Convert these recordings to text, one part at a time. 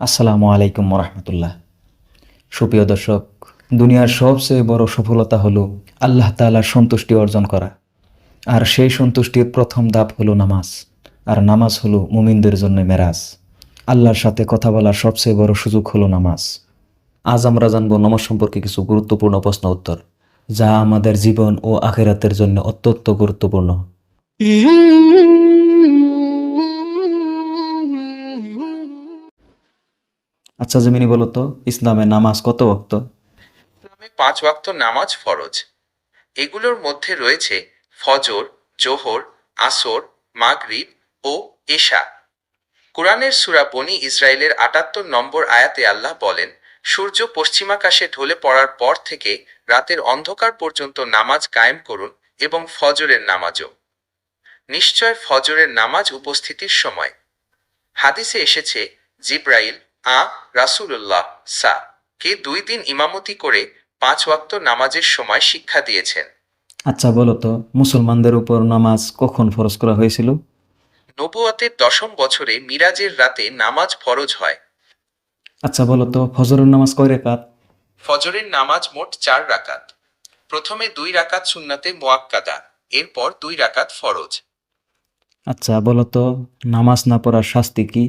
আসসালামু আলাইকুম রহমতুল্লাহ সুপ্রিয় দর্শক, দুনিয়ার সবচেয়ে বড় সফলতা হলো আল্লাহ তাআলার সন্তুষ্টি অর্জন করা। আর সেই সন্তুষ্টির প্রথম ধাপ হলো নামাজ। আর নামাজ হলো মুমিনদের জন্য মেরাজ। আল্লাহর সাথে কথা বলার সবচেয়ে বড় সুযোগ হলো নামাজ। আজ আমরা জানব নামাজ সম্পর্কে কিছু গুরুত্বপূর্ণ প্রশ্ন উত্তর, যা আমাদের জীবন ও আখেরাতের জন্য অত্যন্ত গুরুত্বপূর্ণ। জমিনি বলো তো ইসলামে নামাজ কত ওয়াক্ত? ইসলামে পাঁচ ওয়াক্ত নামাজ ফরজ। এগুলোর মধ্যে রয়েছে ফজর, জোহর, আসর, মাগরিব ও এশা। কোরআনের সুরা বনি ইসরায়েলের আটাত্তর নম্বর আয়াতে আল্লাহ বলেন, সূর্য পশ্চিমাকাশে ঢলে পড়ার পর থেকে রাতের অন্ধকার পর্যন্ত নামাজ কায়েম করুন এবং ফজরের নামাজও। নিশ্চয় ফজরের নামাজ উপস্থিতির সময়। হাদিসে এসেছে, জিব্রাইল আ রাসূলুল্লাহ সা কে দুই দিন ইমামতি করে পাঁচ ওয়াক্ত নামাজের সময় শিক্ষা দিয়েছেন। আচ্ছা বলো তো মুসলমানদের উপর নামাজ কখন ফরজ করা হয়েছিল? নবুয়াতের দশম বছরে মিরাজের রাতে নামাজ ফরজ হয়। আচ্ছা বলো তো ফজরের নামাজ কয় রেখাত ফজরের নামাজ মোট চার রাকাত। প্রথমে দুই রাকাত সুন্নাতে মোয়াক্কাদা এরপর দুই রাকাত ফরজ। আচ্ছা বলো তো নামাজ না পড়ার শাস্তি কি?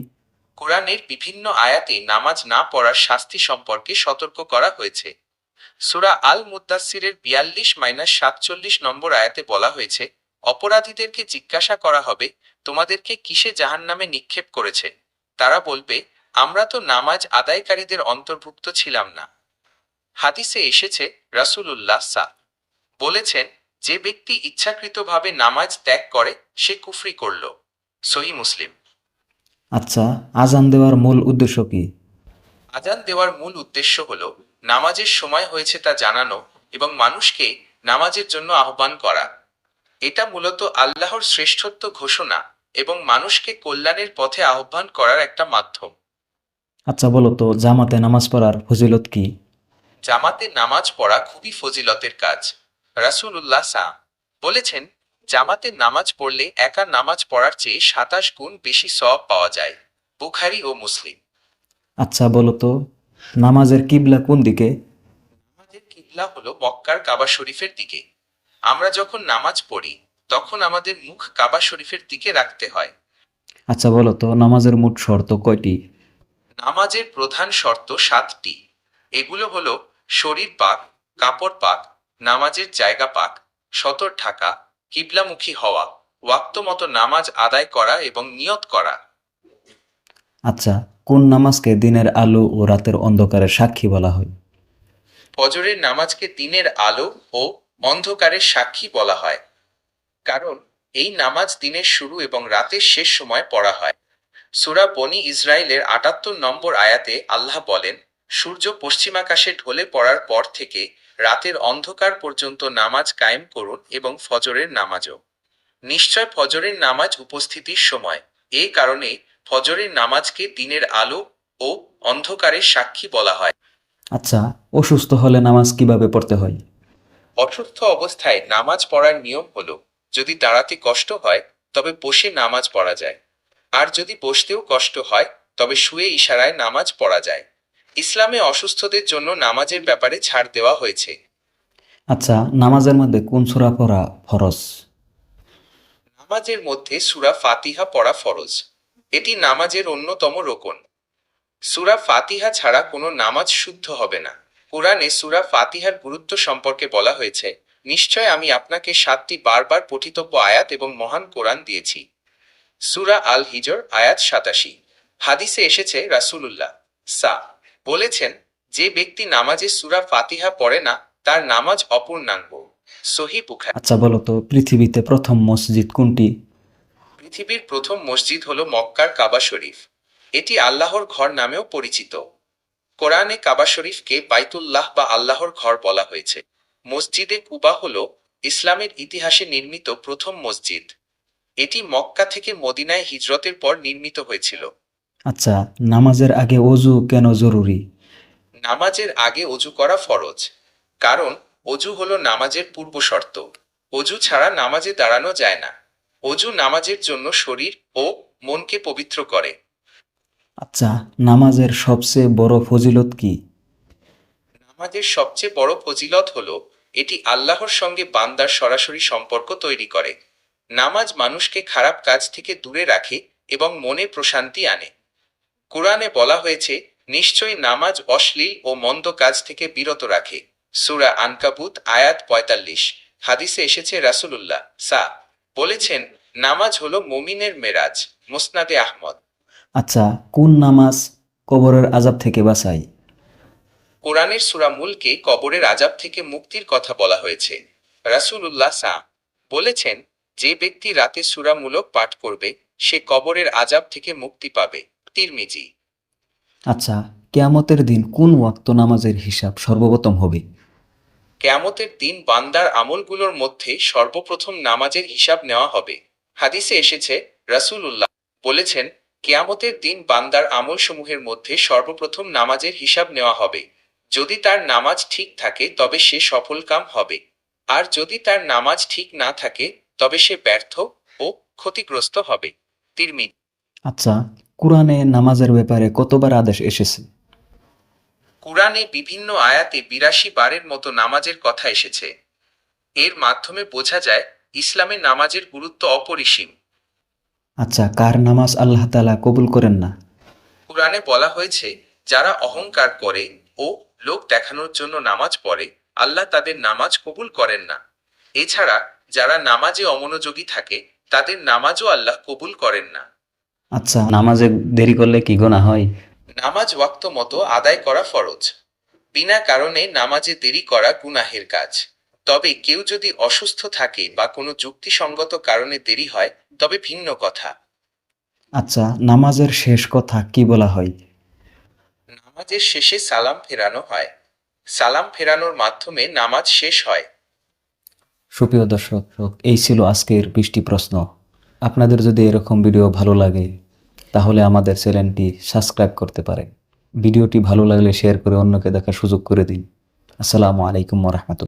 কোরআনের বিভিন্ন আয়াতে নামাজ না পড়ার শাস্তি সম্পর্কে সতর্ক করা হয়েছে। সুরা আল মুদাসিরের বিয়াল্লিশ মাইনাস সাতচল্লিশ নম্বর আয়াতে বলা হয়েছে, অপরাধীদেরকে জিজ্ঞাসা করা হবে, তোমাদেরকে কিসে জাহান্নামে নিক্ষেপ করেছে? তারা বলবে, আমরা তো নামাজ আদায়কারীদের অন্তর্ভুক্ত ছিলাম না। হাদিসে এসেছে, রাসূলুল্লাহ সা, বলেছেন, যে ব্যক্তি ইচ্ছাকৃতভাবে নামাজ ত্যাগ করে, সে কুফরি করল। সহি মুসলিম আচ্ছা আজান দেওয়ার মূল উদ্দেশ্য কি? আজান দেওয়ার মূল উদ্দেশ্য হল নামাজের সময় হয়েছে তা জানানো এবং মানুষকে নামাজের জন্য আহ্বান করা। এটা মূলত আল্লাহর শ্রেষ্ঠত্ব ঘোষণা এবং মানুষকে কল্যাণের পথে আহ্বান করার একটা মাধ্যম। আচ্ছা বলো তো জামাতে নামাজ পড়ার ফজিলত কি? জামাতে নামাজ পড়া খুবই ফজিলতের কাজ। রাসূলুল্লাহ সা বলেছেন জামাতে নামাজ পড়লে একা নামাজ পড়ার চেয়ে সাতাশ গুণ বেশি সব পাওয়া যায় বুখারি ও মুসলিম। আচ্ছা বলো তো নামাজের কিবলা কোন দিকে? আমাদের কিবলা হলো মক্কার কাবা শরীফের দিকে। আমরা যখন নামাজ পড়ি তখন আমাদের মুখ কাবা শরীফের দিকে রাখতে হয়। আচ্ছা বলো তো নামাজের মোট শর্ত কয়টি? নামাজের প্রধান শর্ত সাতটি। এগুলো হলো শরীর পাক কাপড় পাক নামাজের জায়গা পাক সতর ঢাকা কিবলামুখী হওয়া ওয়াক্ত মতো নামাজ আদায় করা এবং নিয়ত করা। আচ্ছা কোন নামাজকে দিনের আলো ও রাতের অন্ধকারের সাক্ষী বলা হয়? ফজরের নামাজকে দিনের আলো ও অন্ধকারের সাক্ষী বলা হয় কারণ এই নামাজ দিনের শুরু এবং রাতের শেষ সময় পড়া হয়। সুরা বনি ইসরায়েলের আটাত্তর নম্বর আয়াতে আল্লাহ বলেন সূর্য পশ্চিমাকাশে ঢলে পড়ার পর থেকে রাতের অন্ধকার পর্যন্ত নামাজ কায়েম করুন এবং ফজরের নামাজও। নিশ্চয় ফজরের নামাজ উপস্থিতির সময়। এই কারণে ফজরের নামাজকে দিনের আলো ও অন্ধকারের সাক্ষী বলা হয়। আচ্ছা অসুস্থ হলে নামাজ কীভাবে পড়তে হয়? অসুস্থ অবস্থায় নামাজ পড়ার নিয়ম হলো যদি দাঁড়াতে কষ্ট হয় তবে বসে নামাজ পড়া যায়। আর যদি বসতেও কষ্ট হয় তবে শুয়ে ইশারায় নামাজ পড়া যায়। ইসলামে অসুস্থদের জন্য নামাজের ব্যাপারে ছাড় দেওয়া হয়েছে। আচ্ছা নামাজের মধ্যে কোন সূরা পড়া ফরজ? নামাজের মধ্যে সুরা ফাতিহা পড়া ফরজ। এটি নামাজের অন্যতম রোকন। সুরা ফাতিহা ছাড়া কোনো নামাজ শুদ্ধ হবে না। কোরআনে সুরা ফাতিহার গুরুত্ব সম্পর্কে বলা হয়েছে। নিশ্চয় আমি আপনাকে সাতটি বারবার পঠিতব্য আয়াত এবং মহান কোরআন দিয়েছি। সুরা আল হিজর আয়াত সাতাশি। হাদিসে এসেছে রাসূলুল্লাহ সা। বলেছেন যে ব্যক্তি নামাজে সুরা ফাতিহা পড়ে না তার নামাজ অপূর্ণাঙ্গ। সহি বুখারী। আচ্ছা বলো তো পৃথিবীতে প্রথম মসজিদ কোনটি? পৃথিবীর প্রথম মসজিদ হল মক্কার কাবা শরীফ। এটি আল্লাহর ঘর নামেও পরিচিত। কোরআনে কাবা শরীফকে বাইতুল্লাহ বা আল্লাহর ঘর বলা হয়েছে। মসজিদে কুবা হল ইসলামের ইতিহাসে নির্মিত প্রথম মসজিদ। এটি মক্কা থেকে মদিনায় হিজরতের পর নির্মিত হয়েছিল। আচ্ছা নামাজের আগে অজু কেন জরুরি? নামাজের আগে অজু করা ফরজ কারণ অজু হলো নামাজের পূর্ব শর্ত। অজু ছাড়া নামাজে দাঁড়ানো যায় না। অজু নামাজের জন্য শরীর ও মনকে পবিত্র করে। আচ্ছা নামাজের সবচেয়ে বড় ফজিলত কি? নামাজের সবচেয়ে বড় ফজিলত হলো এটি আল্লাহর সঙ্গে বান্দার সরাসরি সম্পর্ক তৈরি করে। নামাজ মানুষকে খারাপ কাজ থেকে দূরে রাখে এবং মনে প্রশান্তি আনে। কোরআনে বলা হয়েছে নিশ্চয়ই নামাজ অশ্লীল ও মন্দ কাজ থেকে বিরত রাখে। সুরা আনকাবুত আয়াত পঁয়তাল্লিশ। হাদিসে এসেছে রাসূলুল্লাহ সা বলেছেন নামাজ হলো মুমিনের মেরাজ মুসনাদে আহমদ। আচ্ছা কোন নামাজ কবরের আজাব থেকে বাঁচায়? কোরআনের সূরা মুলকে কবরের আজাব থেকে মুক্তির কথা বলা হয়েছে। রাসূলুল্লাহ সা বলেছেন যে ব্যক্তি রাতে সুরামূলক পাঠ করবে সে কবরের আজাব থেকে মুক্তি পাবে। তিরমিজি আচ্ছা কেয়ামতের দিন কোন ওয়াক্ত নামাজের হিসাব সর্বপ্রথম হবে? কেয়ামতের দিন বান্দার আমলগুলোর মধ্যে সর্বপ্রথম নামাজের হিসাব নেওয়া হবে। হাদিসে এসেছে রাসূলুল্লাহ বলেছেন কেয়ামতের দিন বান্দার আমলসমূহের মধ্যে সর্বপ্রথম নামাজের হিসাব নেওয়া হবে। যদি তার নামাজ ঠিক থাকে তবে সে সফলকাম হবে। আর যদি তার নামাজ ঠিক না থাকে তবে সে ব্যর্থ ও ক্ষতিগ্রস্ত হবে। তিরমি আচ্ছা কোরআনে নামাজের ব্যাপারে কতবার আদেশ এসেছে? কুরআনে বিভিন্ন আয়াতে বিরাশি বারের মতো নামাজের কথা এসেছে। এর মাধ্যমে বোঝা যায় ইসলামে নামাজের গুরুত্ব অপরিসীম। আচ্ছা কার নামাজ আল্লাহ তালা কবুল করেন না? কুরআনে বলা হয়েছে যারা অহংকার করে ও লোক দেখানোর জন্য নামাজ পড়ে আল্লাহ তাদের নামাজ কবুল করেন না। এছাড়া যারা নামাজে অমনোযোগী থাকে তাদের নামাজও আল্লাহ কবুল করেন না। আচ্ছা নামাজে দেরি করলে কি গোনা হয়? নামাজ ওয়াক্ত মতো আদায় করা ফরজ। বিনা কারণে নামাজে দেরি করা গুনাহের কাজ। তবে কেউ যদি অসুস্থ থাকে বা কোনো যুক্তিসঙ্গত কারণে দেরি হয় তবে ভিন্ন কথা। আচ্ছা নামাজের শেষ কথা কি বলা হয়? নামাজের শেষে সালাম ফেরানো হয়। সালাম ফেরানোর মাধ্যমে নামাজ শেষ হয়। সুপ্রিয় দর্শক এই ছিল আজকের বৃষ্টি প্রশ্ন। আপনাদের যদি এরকম ভিডিও ভালো লাগে, তাহলে আমাদের চ্যানেলটি সাবস্ক্রাইব করতে পারেন। ভিডিওটি ভালো লাগলে শেয়ার করে অন্যকে দেখার সুযোগ করে দিন। আসসালামু আলাইকুম রহমতুল্লাহ।